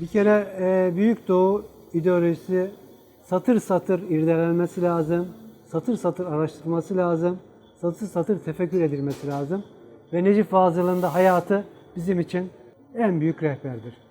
Bir kere e, Büyük Doğu ideolojisi satır satır irdelenmesi lazım. Satır satır araştırılması lazım. Satır satır tefekkür edilmesi lazım. Ve Necip Fazıl'ın da hayatı bizim için en büyük rehberdir.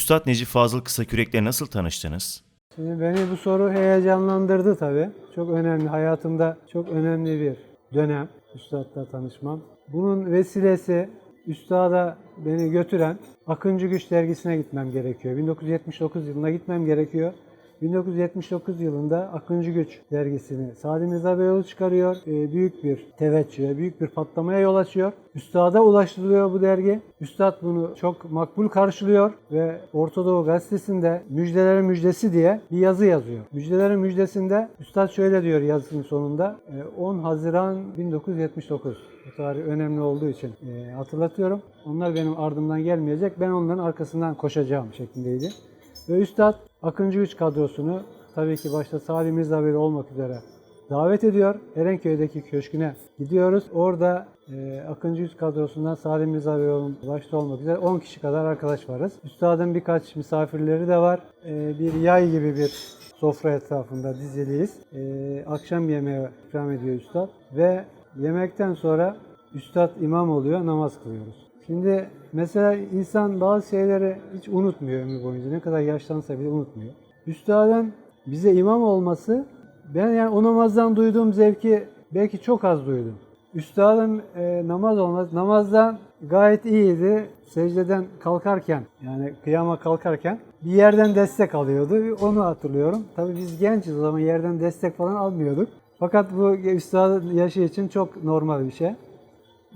Üstad Necip Fazıl Kısakürek'le nasıl tanıştınız? Şimdi beni bu soru heyecanlandırdı tabii. Çok önemli, hayatımda çok önemli bir dönem Üstad'la tanışmam. Bunun vesilesi Üstad'a beni götüren Akıncı Güç dergisine gitmem gerekiyor. 1979 yılına gitmem gerekiyor. 1979 yılında Akıncı Güç dergisini Sadi Mirza Beyoğlu çıkarıyor. Ee, büyük bir teveccühe, büyük bir patlamaya yol açıyor. Üstad'a ulaştırılıyor bu dergi. Üstad bunu çok makbul karşılıyor ve Ortadoğu Gazetesi'nde müjdelerin müjdesi diye bir yazı yazıyor. Müjdelerin müjdesinde Üstad şöyle diyor yazısının sonunda. e, 10 Haziran 1979. Bu tarih önemli olduğu için e, hatırlatıyorum. Onlar benim ardımdan gelmeyecek. Ben onların arkasından koşacağım şeklindeydi. Ve Üstad Akıncı Güç kadrosunu tabii ki başta Salim Mirza olmak üzere davet ediyor. Erenköy'deki köşküne gidiyoruz. Orada e, Akıncı Güç kadrosundan Salim Mirza Beyoğlu'nun başta olmak üzere 10 kişi kadar arkadaş varız. Üstadın birkaç misafirleri de var. E, bir yay gibi bir sofra etrafında diziliyiz. E, akşam yemeği ikram ediyor Üstad ve yemekten sonra Üstad imam oluyor, namaz kılıyoruz. Şimdi mesela insan bazı şeyleri hiç unutmuyor ömrü boyunca. Ne kadar yaşlansa bile unutmuyor. Üstadın bize imam olması, ben yani o namazdan duyduğum zevki belki çok az duydum. Üstadın e, namaz olmaz, namazdan gayet iyiydi. Secdeden kalkarken, yani kıyama kalkarken bir yerden destek alıyordu. Onu hatırlıyorum. Tabii biz gençiz o zaman yerden destek falan almıyorduk. Fakat bu üstadın yaşı için çok normal bir şey.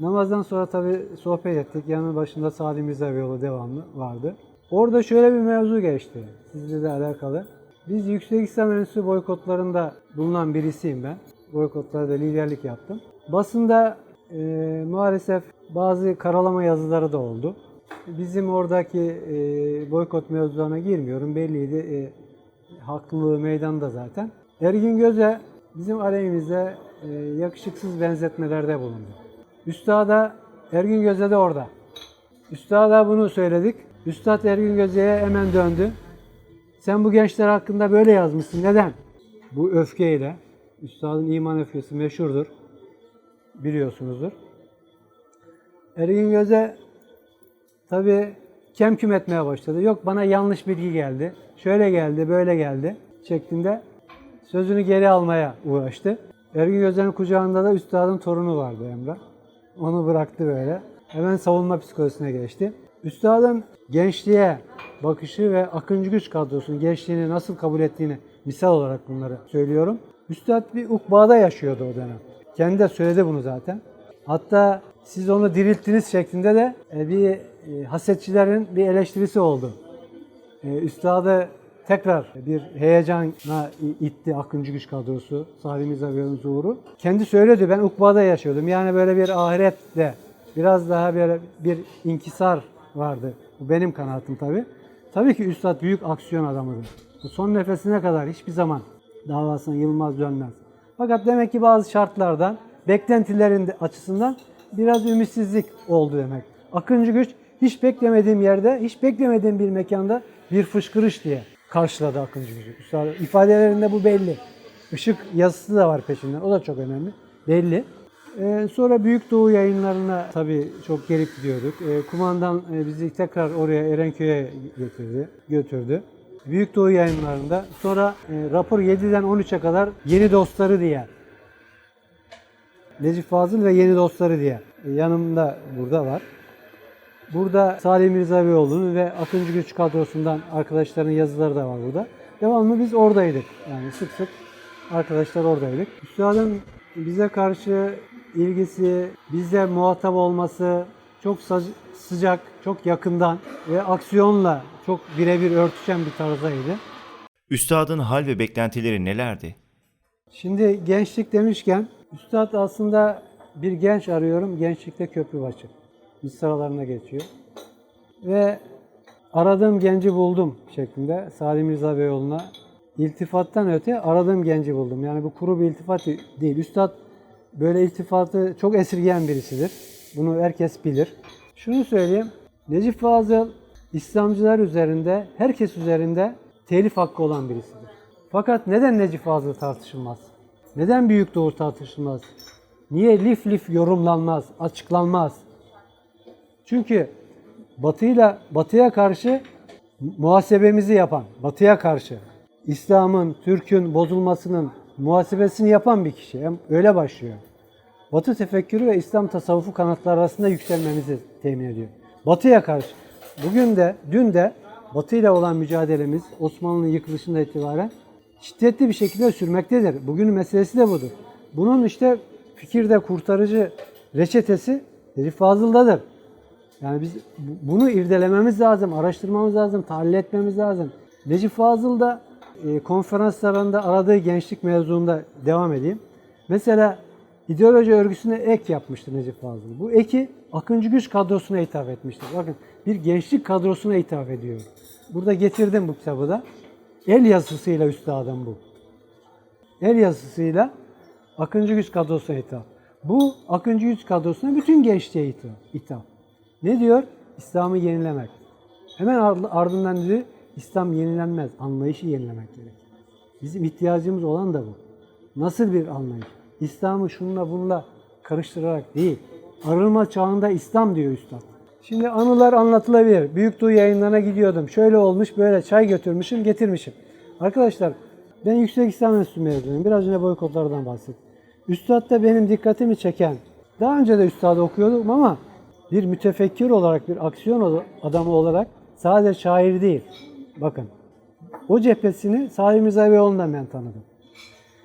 Namazdan sonra tabii sohbet ettik. Yanı başında Sadi Mirza yolu devamlı vardı. Orada şöyle bir mevzu geçti. Sizle de alakalı. Biz Yüksek İslam Enstitüsü boykotlarında bulunan birisiyim ben. Boykotlarda liderlik yaptım. Basında e, maalesef bazı karalama yazıları da oldu. Bizim oradaki e, boykot mevzularına girmiyorum. Belliydi. E, haklılığı meydanda zaten. Ergin Göze bizim aleyhimizde e, yakışıksız benzetmelerde bulundu. Üstada Ergün Göze de orada. Üstada bunu söyledik. Üstad Ergün Göze'ye hemen döndü. Sen bu gençler hakkında böyle yazmışsın. Neden? Bu öfkeyle. Üstadın iman öfkesi meşhurdur. Biliyorsunuzdur. Ergün Göze tabi kemküm etmeye başladı. Yok bana yanlış bilgi geldi. Şöyle geldi, böyle geldi şeklinde sözünü geri almaya uğraştı. Ergün Gözler'in kucağında da üstadın torunu vardı Emrah. Onu bıraktı böyle. Hemen savunma psikolojisine geçti. Üstadın gençliğe bakışı ve Akıncı Güç kadrosunun gençliğini nasıl kabul ettiğini misal olarak bunları söylüyorum. Üstad bir ukbada yaşıyordu o dönem. Kendi de söyledi bunu zaten. Hatta siz onu dirilttiniz şeklinde de e, bir e, hasetçilerin bir eleştirisi oldu. E, Üstadı tekrar bir heyecana itti Akıncı Güç kadrosu, Salim İzabiyon'un zuhuru. Kendi söyledi ben ukbada yaşıyordum. Yani böyle bir ahirette biraz daha böyle bir inkisar vardı. Bu benim kanaatim tabii. Tabii ki Üstad büyük aksiyon adamıdır. Son nefesine kadar hiçbir zaman davasına yılmaz dönmez. Fakat demek ki bazı şartlardan, beklentilerin açısından biraz ümitsizlik oldu demek. Akıncı güç hiç beklemediğim yerde, hiç beklemediğim bir mekanda bir fışkırış diye karşıladı Akıncı gücü. Üstad ifadelerinde bu belli. Işık yazısı da var peşinden. O da çok önemli. Belli. Ee, sonra Büyük Doğu yayınlarına tabii çok gelip gidiyorduk. Ee, kumandan e, bizi tekrar oraya Erenköy'e getirdi, götürdü. Büyük Doğu yayınlarında sonra e, rapor 7'den 13'e kadar yeni dostları diye Necip Fazıl ve yeni dostları diye e, yanımda burada var. Burada Salih Mirza Beyoğlu'nun ve Akıncı Güç kadrosundan arkadaşların yazıları da var burada. Devamlı biz oradaydık. Yani sık sık arkadaşlar oradaydık. Üstadın bize karşı ilgisi, bizle muhatap olması çok sıcak, çok yakından ve aksiyonla çok birebir örtüşen bir tarzdaydı. Üstadın hal ve beklentileri nelerdi? Şimdi gençlik demişken, Üstad aslında bir genç arıyorum, gençlikte köprü başı. Mısralarına geçiyor. Ve aradığım genci buldum şeklinde Salim Rıza Beyoğlu'na iltifattan öte aradığım genci buldum. Yani bu kuru bir iltifat değil. Üstad böyle iltifatı çok esirgeyen birisidir. Bunu herkes bilir. Şunu söyleyeyim. Necip Fazıl İslamcılar üzerinde, herkes üzerinde telif hakkı olan birisidir. Fakat neden Necip Fazıl tartışılmaz? Neden Büyük Doğu tartışılmaz? Niye lif lif yorumlanmaz, açıklanmaz? Çünkü Batı'yla Batı'ya karşı muhasebemizi yapan, Batı'ya karşı İslam'ın, Türk'ün bozulmasının muhasebesini yapan bir kişi. Hem öyle başlıyor. Batı tefekkürü ve İslam tasavvufu kanatları arasında yükselmemizi temin ediyor. Batı'ya karşı. Bugün de, dün de Batı ile olan mücadelemiz Osmanlı'nın yıkılışında itibaren şiddetli bir şekilde sürmektedir. Bugünün meselesi de budur. Bunun işte fikirde kurtarıcı reçetesi Necip Fazıl'dadır. Yani biz bu- bunu irdelememiz lazım, araştırmamız lazım, tahlil etmemiz lazım. Necip Fazıl da e, konferanslarında aradığı gençlik mevzuunda devam edeyim. Mesela ideoloji örgüsüne ek yapmıştır Necip Fazıl. Bu eki Akıncı Güç kadrosuna hitap etmiştir. Bakın bir gençlik kadrosuna hitap ediyor. Burada getirdim bu kitabı da. El yazısıyla üstadım bu. El yazısıyla Akıncı Güç kadrosuna hitap. Bu Akıncı Güç kadrosuna bütün gençliğe hitap. Ne diyor? İslam'ı yenilemek. Hemen ar- ardından diyor, İslam yenilenmez, anlayışı yenilemek gerekir. Bizim ihtiyacımız olan da bu. Nasıl bir anlayış? İslam'ı şunla bununla karıştırarak değil. Arınma çağında İslam diyor Üstad. Şimdi anılar anlatılabilir. Büyük Doğu yayınlarına gidiyordum. Şöyle olmuş, böyle çay götürmüşüm, getirmişim. Arkadaşlar ben Yüksek İslam Enstitüsü mezunuyum. Biraz önce boykotlardan bahsettim. Üstad'da benim dikkatimi çeken, daha önce de Üstad'ı okuyordum ama bir mütefekkir olarak, bir aksiyon adamı olarak sadece şair değil. Bakın, o cephesini Salim Rıza Beyoğlu'ndan ben tanıdım.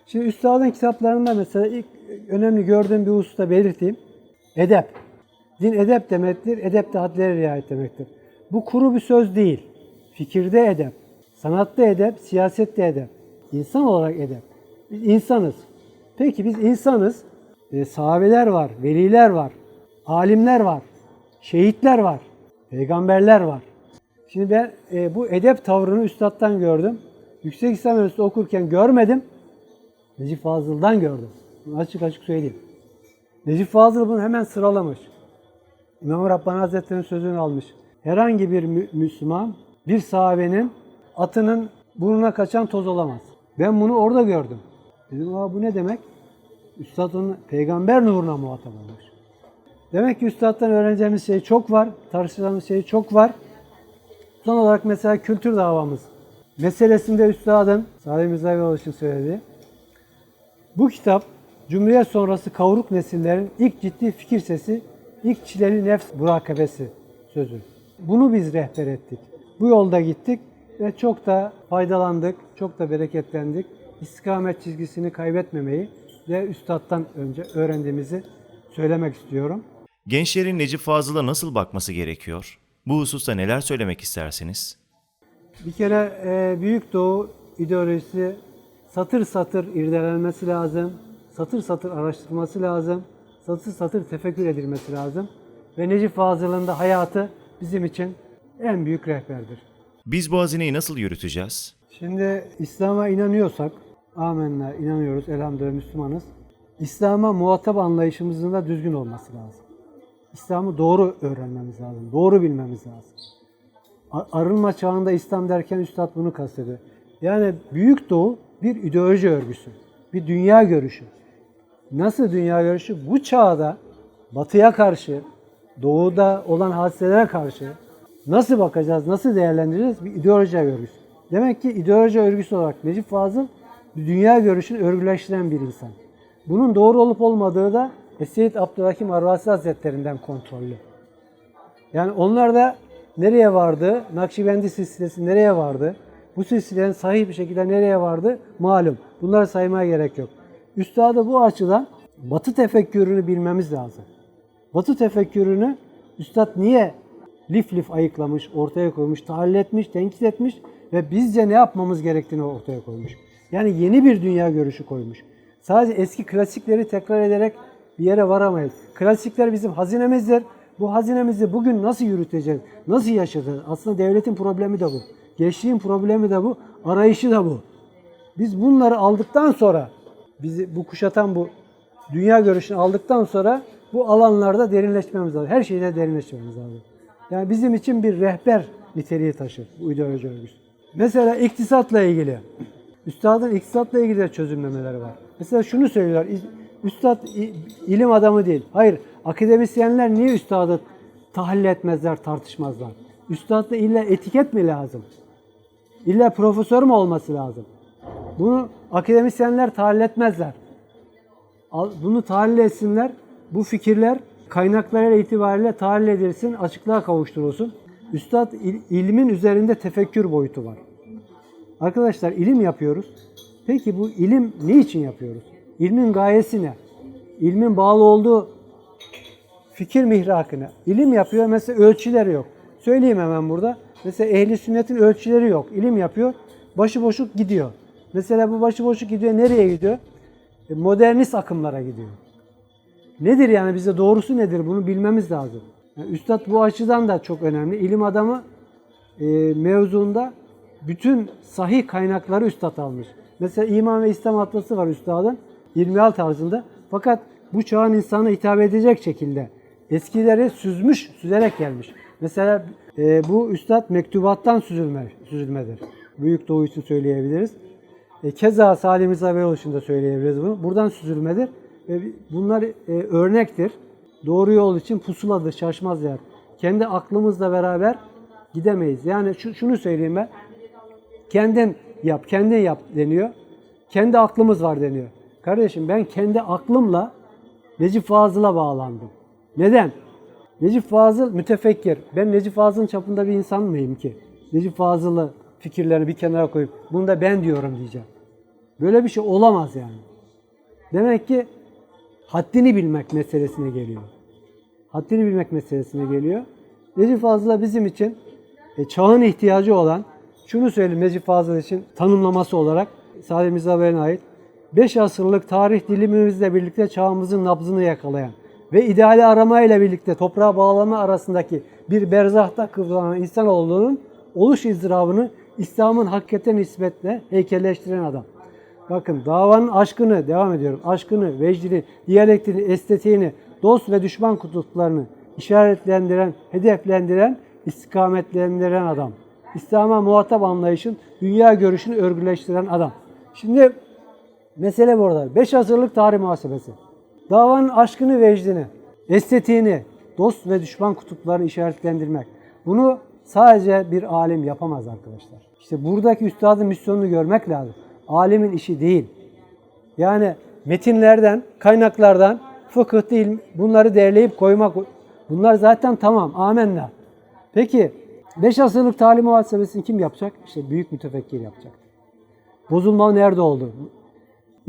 Şimdi Üstad'ın kitaplarında mesela ilk önemli gördüğüm bir hususta belirteyim. Edep. Din edep demektir, edep de hadlere riayet demektir. Bu kuru bir söz değil. Fikirde edep, sanatta edep, siyasette edep. İnsan olarak edep. Biz insanız. Peki biz insanız. E, sahabeler var, veliler var, alimler var, şehitler var, peygamberler var. Şimdi ben e, bu edep tavrını üstattan gördüm. Yüksek İslam Üniversitesi okurken görmedim. Necip Fazıl'dan gördüm. Bunu açık açık söyleyeyim. Necip Fazıl bunu hemen sıralamış. İmam Rabbani Hazretleri'nin sözünü almış. Herhangi bir mü- Müslüman bir sahabenin atının burnuna kaçan toz olamaz. Ben bunu orada gördüm. Dedim bu ne demek? Üstad onun peygamber nuruna muhatap olmuş. Demek ki üstaddan öğreneceğimiz şey çok var, tartışacağımız şey çok var. Son olarak mesela kültür davamız meselesinde üstadın Salim Beyoğlu için söylediği bu kitap Cumhuriyet sonrası kavruk nesillerin ilk ciddi fikir sesi, ilk çileli nefs murakabesi sözü. Bunu biz rehber ettik. Bu yolda gittik ve çok da faydalandık, çok da bereketlendik. İstikamet çizgisini kaybetmemeyi ve üstadtan önce öğrendiğimizi söylemek istiyorum. Gençlerin Necip Fazıl'a nasıl bakması gerekiyor? Bu hususta neler söylemek istersiniz? Bir kere e, Büyük Doğu ideolojisi satır satır irdelenmesi lazım, satır satır araştırılması lazım, satır satır tefekkür edilmesi lazım. Ve Necip Fazıl'ın da hayatı bizim için en büyük rehberdir. Biz bu hazineyi nasıl yürüteceğiz? Şimdi İslam'a inanıyorsak, amenna inanıyoruz, elhamdülillah Müslümanız. İslam'a muhatap anlayışımızın da düzgün olması lazım. İslam'ı doğru öğrenmemiz lazım, doğru bilmemiz lazım. Arınma çağında İslam derken Üstad bunu kastediyor. Yani Büyük Doğu bir ideoloji örgüsü, bir dünya görüşü. Nasıl dünya görüşü? Bu çağda batıya karşı, doğuda olan hadiselere karşı nasıl bakacağız, nasıl değerlendireceğiz? Bir ideoloji örgüsü. Demek ki ideoloji örgüsü olarak Necip Fazıl dünya görüşünü örgüleştiren bir insan. Bunun doğru olup olmadığı da Seyyid Abdülhakim Arvasi Hazretlerinden kontrollü. Yani onlar da nereye vardı? Nakşibendi silsilesi nereye vardı? Bu silsilenin sahih bir şekilde nereye vardı? Malum. Bunları saymaya gerek yok. Üstadı bu açıdan Batı tefekkürünü bilmemiz lazım. Batı tefekkürünü Üstad niye lif lif ayıklamış, ortaya koymuş, tahlil etmiş, tenkit etmiş ve bizce ne yapmamız gerektiğini ortaya koymuş. Yani yeni bir dünya görüşü koymuş. Sadece eski klasikleri tekrar ederek bir yere varamayız. Klasikler bizim hazinemizdir. Bu hazinemizi bugün nasıl yürüteceğiz? Nasıl yaşayacağız? Aslında devletin problemi de bu. Gençliğin problemi de bu. Arayışı da bu. Biz bunları aldıktan sonra, bizi bu kuşatan bu dünya görüşünü aldıktan sonra bu alanlarda derinleşmemiz lazım. Her şeyde derinleşmemiz lazım. Yani bizim için bir rehber niteliği taşır bu ideoloji örgüsü. Mesela iktisatla ilgili. Üstadın iktisatla ilgili de çözümlemeleri var. Mesela şunu söylüyorlar. Üstad ilim adamı değil. Hayır. Akademisyenler niye üstadı tahlil etmezler, tartışmazlar? Üstadda illa etiket mi lazım? İlla profesör mü olması lazım? Bunu akademisyenler tahlil etmezler. Bunu tahlil etsinler. Bu fikirler kaynaklarıyla itibariyle tahlil edilsin, açıklığa kavuşturulsun. Üstad il- ilmin üzerinde tefekkür boyutu var. Arkadaşlar ilim yapıyoruz. Peki bu ilim ne için yapıyoruz? İlmin gayesi ne? İlmin bağlı olduğu fikir mihrakı ne? İlim yapıyor mesela ölçüleri yok. Söyleyeyim hemen burada. Mesela ehli sünnetin ölçüleri yok. İlim yapıyor. Başıboşuk gidiyor. Mesela bu başıboşuk gidiyor. Nereye gidiyor? E, modernist akımlara gidiyor. Nedir yani bize doğrusu nedir bunu bilmemiz lazım. Yani Üstad bu açıdan da çok önemli. İlim adamı e, mevzuunda bütün sahih kaynakları üstad almış. Mesela İman ve İslam Atlası var üstadın ilmihal tarzında. Fakat bu çağın insana hitap edecek şekilde eskileri süzmüş, süzerek gelmiş. Mesela e, bu üstad mektubattan süzülme, süzülmedir. Büyük Doğu için söyleyebiliriz. E, keza Salim İsa Beyoğlu için de söyleyebiliriz bunu. Buradan süzülmedir. Ve bunlar e, örnektir. Doğru yol için pusuladır, şaşmaz yer. Kendi aklımızla beraber gidemeyiz. Yani şu, şunu söyleyeyim ben. Kendin yap, kendin yap deniyor. Kendi aklımız var deniyor. Kardeşim ben kendi aklımla Necip Fazıl'a bağlandım. Neden? Necip Fazıl mütefekkir. Ben Necip Fazıl'ın çapında bir insan mıyım ki? Necip Fazıl'ı fikirlerini bir kenara koyup bunu da ben diyorum diyeceğim. Böyle bir şey olamaz yani. Demek ki haddini bilmek meselesine geliyor. Haddini bilmek meselesine geliyor. Necip Fazıl'a bizim için e, çağın ihtiyacı olan, şunu söyleyeyim Necip Fazıl için tanımlaması olarak Salim İza Bey'e ait 5 asırlık tarih dilimimizle birlikte çağımızın nabzını yakalayan ve ideali aramayla birlikte toprağa bağlama arasındaki bir berzahta kıvranan insanoğlunun oluş izdırabını İslam'ın hakikate nispetle heykelleştiren adam. Bakın davanın aşkını, devam ediyorum, aşkını, vecdini, diyalektini, estetiğini, dost ve düşman kutuplarını işaretlendiren, hedeflendiren, istikametlendiren adam. İslam'a muhatap anlayışın, dünya görüşünü örgüleştiren adam. Şimdi mesele burada. Beş asırlık tarih muhasebesi. Davanın aşkını, vecdini, estetiğini, dost ve düşman kutuplarını işaretlendirmek. Bunu sadece bir alim yapamaz arkadaşlar. İşte buradaki üstadın misyonunu görmek lazım. Alimin işi değil. Yani metinlerden, kaynaklardan fıkıh değil bunları derleyip koymak. Bunlar zaten tamam. Amenna. Peki 5 asırlık talim muhasebesini kim yapacak? İşte büyük mütefekkir yapacak. Bozulma nerede oldu?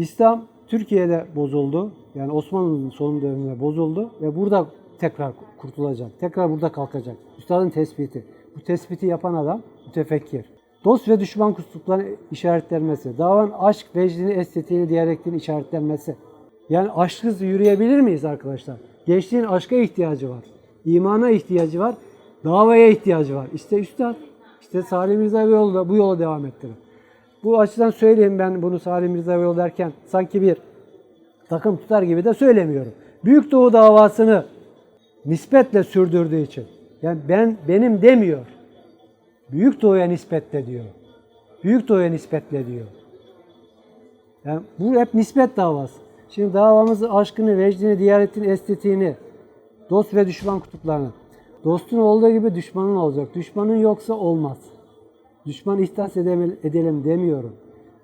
İslam Türkiye'de bozuldu. Yani Osmanlı'nın son döneminde bozuldu ve burada tekrar kurtulacak. Tekrar burada kalkacak. Üstadın tespiti. Bu tespiti yapan adam mütefekkir. Dost ve düşman kutuplarını işaretlenmesi, davan aşk, vecdini, estetiğini, diyalektini işaretlenmesi. Yani aşksız yürüyebilir miyiz arkadaşlar? Gençliğin aşka ihtiyacı var. imana ihtiyacı var. Davaya ihtiyacı var. İşte üstad, işte Salim Rıza Beyoğlu da bu yola devam ettirir. Bu açıdan söyleyeyim ben bunu Salim Rıza Beyoğlu derken sanki bir takım tutar gibi de söylemiyorum. Büyük Doğu davasını nispetle sürdürdüğü için. Yani ben benim demiyor. Büyük Doğu'ya nispetle diyor. Büyük Doğu'ya nispetle diyor. Yani bu hep nispet davası. Şimdi davamızı aşkını, vecdini, diyaretini, estetiğini, dost ve düşman kutuplarını. Dostun olduğu gibi düşmanın olacak. Düşmanın yoksa olmaz. Düşman ihtas edelim demiyorum.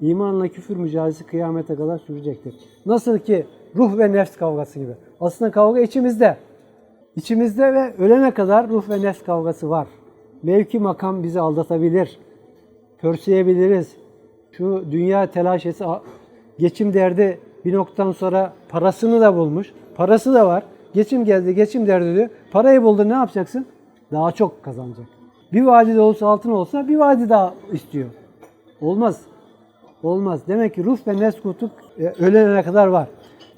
İmanla küfür mücadelesi kıyamete kadar sürecektir. Nasıl ki ruh ve nefs kavgası gibi. Aslında kavga içimizde. İçimizde ve ölene kadar ruh ve nefs kavgası var. Mevki makam bizi aldatabilir. Pörsüyebiliriz. Şu dünya telaşesi, geçim derdi bir noktadan sonra parasını da bulmuş. Parası da var. Geçim geldi, geçim derdi diyor. Parayı buldu ne yapacaksın? Daha çok kazanacak. Bir vadi olsa altın olsa bir vadi daha istiyor. Olmaz. Olmaz. Demek ki ruh ve nefs kutup e, ölene kadar var.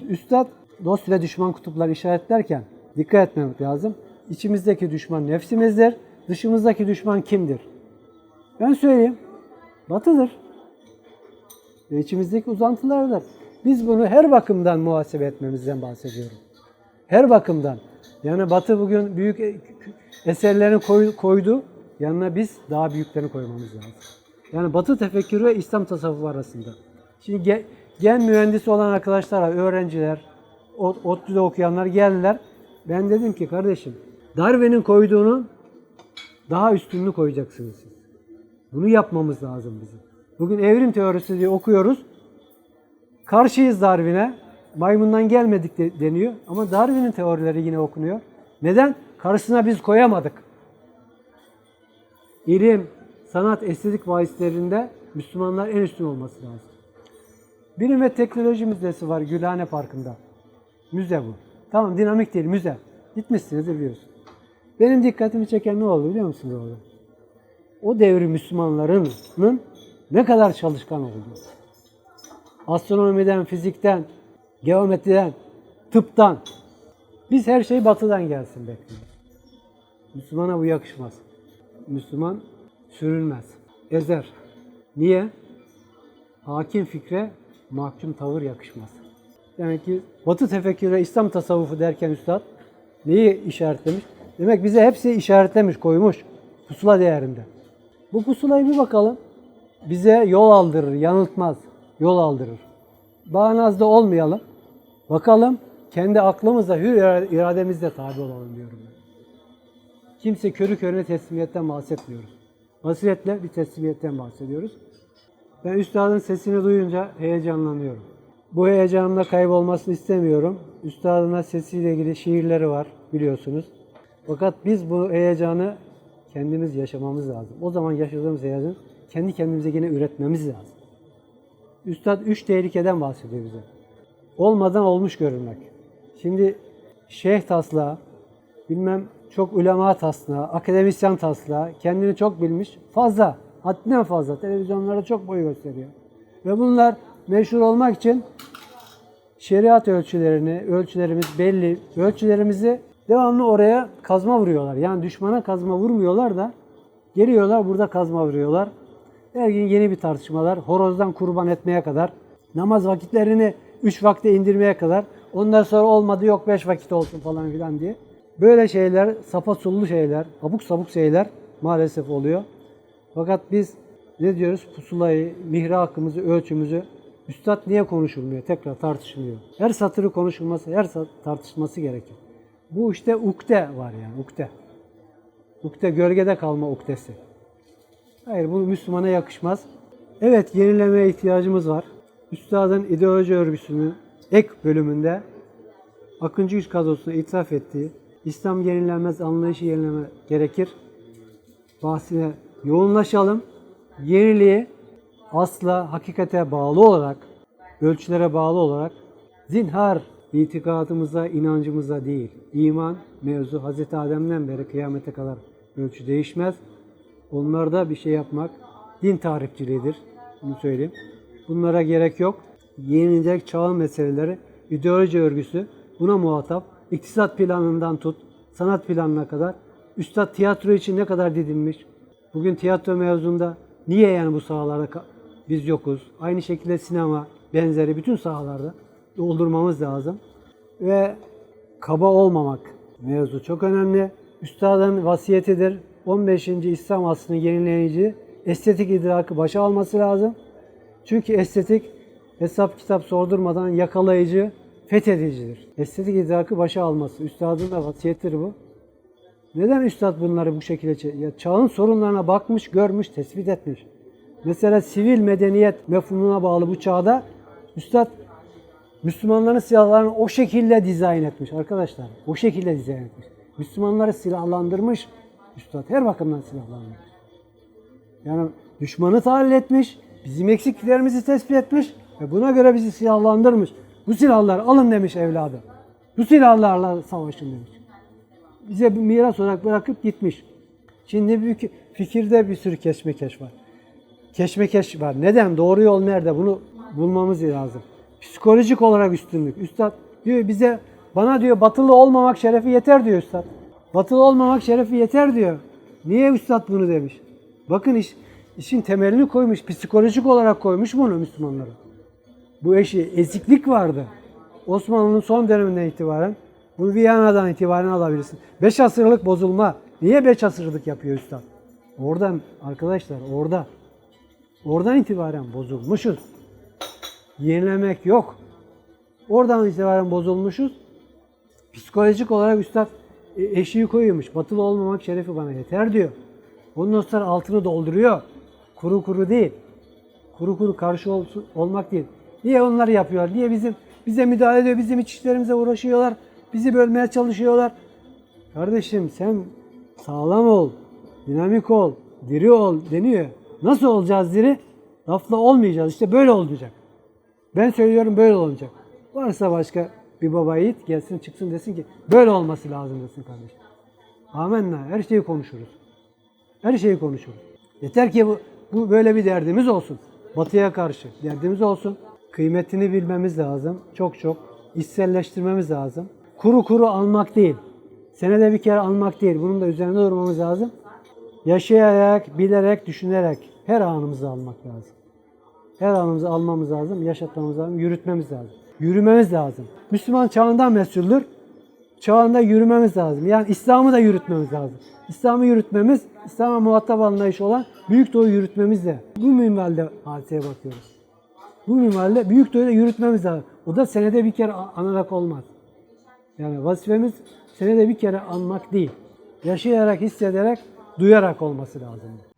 Üstad dost ve düşman kutupları işaretlerken dikkat etmemek lazım. İçimizdeki düşman nefsimizdir. Dışımızdaki düşman kimdir? Ben söyleyeyim. Batıdır. Ve içimizdeki uzantılardır. Biz bunu her bakımdan muhasebe etmemizden bahsediyorum. Her bakımdan. Yani Batı bugün büyük e- eserlerini koy- koydu. Yanına biz daha büyüklerini koymamız lazım. Yani Batı tefekkürü ve İslam tasavvufu arasında. Şimdi ge- gen mühendisi olan arkadaşlar, öğrenciler, ODTÜ'de okuyanlar geldiler. Ben dedim ki kardeşim Darwin'in koyduğunun daha üstününü koyacaksınız siz. Bunu yapmamız lazım bizim. Bugün evrim teorisi diye okuyoruz. Karşıyız Darwin'e. Maymundan gelmedik de- deniyor. Ama Darwin'in teorileri yine okunuyor. Neden? Karşısına biz koyamadık. İlim, sanat, estetik bahislerinde Müslümanlar en üstün olması lazım. Bilim ve Teknoloji Müzesi var Gülhane Parkı'nda. Müze bu. Tamam dinamik değil müze. Gitmişsiniz biliyorsun. Benim dikkatimi çeken ne oldu biliyor musunuz orada? O devri Müslümanlarının ne kadar çalışkan olduğu. Astronomiden, fizikten, geometriden, tıptan. Biz her şey batıdan gelsin bekliyoruz. Müslümana bu yakışmaz. Müslüman sürülmez, ezer. Niye? Hakim fikre mahkum tavır yakışmaz. Demek ki Batı tefekkürü, İslam tasavvufu derken üstad neyi işaretlemiş? Demek bize hepsi işaretlemiş, koymuş. Pusula değerinde. Bu pusulayı bir bakalım. Bize yol aldırır, yanıltmaz. Yol aldırır. Bağnazda olmayalım. Bakalım kendi aklımızla, hür irademizle tabi olalım diyorum. ben. Kimse körü körüne teslimiyetten bahsetmiyoruz. Basiretle bir teslimiyetten bahsediyoruz. Ben üstadın sesini duyunca heyecanlanıyorum. Bu heyecanımda kaybolmasını istemiyorum. Üstadın sesiyle ilgili şiirleri var biliyorsunuz. Fakat biz bu heyecanı kendimiz yaşamamız lazım. O zaman yaşadığımız heyecanı kendi kendimize yine üretmemiz lazım. Üstad üç tehlikeden bahsediyor bize. Olmadan olmuş görünmek. Şimdi şeyh taslağı, bilmem çok ulema taslağı, akademisyen taslağı, kendini çok bilmiş, fazla, haddinden fazla. Televizyonlarda çok boy gösteriyor. Ve bunlar meşhur olmak için şeriat ölçülerini, ölçülerimiz belli, ölçülerimizi devamlı oraya kazma vuruyorlar. Yani düşmana kazma vurmuyorlar da geliyorlar burada kazma vuruyorlar. Her gün yeni bir tartışmalar, horozdan kurban etmeye kadar, namaz vakitlerini 3 vakte indirmeye kadar, ondan sonra olmadı yok 5 vakit olsun falan filan diye. Böyle şeyler, sapasullu şeyler, abuk sabuk şeyler maalesef oluyor. Fakat biz ne diyoruz? Pusulayı, mihrakımızı, ölçümüzü Üstad niye konuşulmuyor? Tekrar tartışılıyor. Her satırı konuşulması, her tartışılması gerekir. Bu işte ukde var yani, ukde. Ukde, gölgede kalma uktesi. Hayır, bu Müslümana yakışmaz. Evet, yenilemeye ihtiyacımız var. Üstadın ideoloji örgüsünün ek bölümünde Akıncı Güç kadrosuna itiraf ettiği İslam yenilenmez anlayışı yenileme gerekir. Bahsine yoğunlaşalım. Yeniliği asla hakikate bağlı olarak, ölçülere bağlı olarak zinhar itikadımıza, inancımıza değil. İman mevzu Hz. Adem'den beri kıyamete kadar ölçü değişmez. Onlarda bir şey yapmak din tarifçiliğidir. Bunu söyleyeyim. Bunlara gerek yok. Yenilecek çağın meseleleri ideoloji örgüsü buna muhatap. İktisat planından tut, sanat planına kadar. Üstad tiyatro için ne kadar didinmiş. Bugün tiyatro mevzunda niye yani bu sahalarda biz yokuz? Aynı şekilde sinema benzeri bütün sahalarda doldurmamız lazım. Ve kaba olmamak mevzu çok önemli. Üstadın vasiyetidir. 15. İslam asrının yenileyici estetik idrakı başa alması lazım. Çünkü estetik hesap kitap sordurmadan yakalayıcı, fethedicidir. Estetik idrakı başa alması. Üstadın da vasiyettir bu. Neden üstad bunları bu şekilde ya çağın sorunlarına bakmış, görmüş, tespit etmiş. Mesela sivil medeniyet mefhumuna bağlı bu çağda üstad Müslümanların silahlarını o şekilde dizayn etmiş arkadaşlar. O şekilde dizayn etmiş. Müslümanları silahlandırmış. Üstad her bakımdan silahlandırmış. Yani düşmanı tahlil etmiş, bizim eksikliklerimizi tespit etmiş ve buna göre bizi silahlandırmış. Bu silahlar alın demiş evladım. Bu silahlarla savaşın demiş. Bize bir miras olarak bırakıp gitmiş. Şimdi büyük fikirde bir sürü keşmekeş var. Keşmekeş var. Neden? Doğru yol nerede? Bunu bulmamız lazım. Psikolojik olarak üstünlük. Üstad diyor bize, bana diyor batılı olmamak şerefi yeter diyor üstad. Batılı olmamak şerefi yeter diyor. Niye üstad bunu demiş? Bakın iş, işin temelini koymuş, psikolojik olarak koymuş bunu Müslümanlara. Bu eşi eziklik vardı. Osmanlı'nın son döneminden itibaren bunu Viyana'dan itibaren alabilirsin. Beş asırlık bozulma. Niye beş asırlık yapıyor üstad? Oradan arkadaşlar orada. Oradan itibaren bozulmuşuz. Yenilemek yok. Oradan itibaren bozulmuşuz. Psikolojik olarak üstad e, eşiği koyuyormuş. Batılı olmamak şerefi bana yeter diyor. Ondan sonra altını dolduruyor. Kuru kuru değil. Kuru kuru karşı ol- olmak değil. Niye onları yapıyor? Niye bizim bize müdahale ediyor? Bizim iç işlerimize uğraşıyorlar. Bizi bölmeye çalışıyorlar. Kardeşim sen sağlam ol, dinamik ol, diri ol deniyor. Nasıl olacağız diri? Lafla olmayacağız. İşte böyle olacak. Ben söylüyorum böyle olacak. Varsa başka bir baba yiğit gelsin çıksın desin ki böyle olması lazım desin kardeşim. Amenna. Her şeyi konuşuruz. Her şeyi konuşuruz. Yeter ki bu, bu böyle bir derdimiz olsun. Batıya karşı derdimiz olsun. Kıymetini bilmemiz lazım. Çok çok. İçselleştirmemiz lazım. Kuru kuru almak değil. Senede bir kere almak değil. Bunun da üzerinde durmamız lazım. Yaşayarak, bilerek, düşünerek her anımızı almak lazım. Her anımızı almamız lazım, yaşatmamız lazım, yürütmemiz lazım. Yürümemiz lazım. Müslüman çağından mesuldür. Çağında yürümemiz lazım. Yani İslam'ı da yürütmemiz lazım. İslam'ı yürütmemiz, İslam'a muhatap anlayışı olan Büyük Doğu yürütmemiz de. Bu minvalde hadiseye bakıyoruz. Bu minvalde Büyük da yürütmemiz lazım. O da senede bir kere anarak olmaz. Yani vazifemiz senede bir kere anmak değil. Yaşayarak, hissederek, duyarak olması lazım.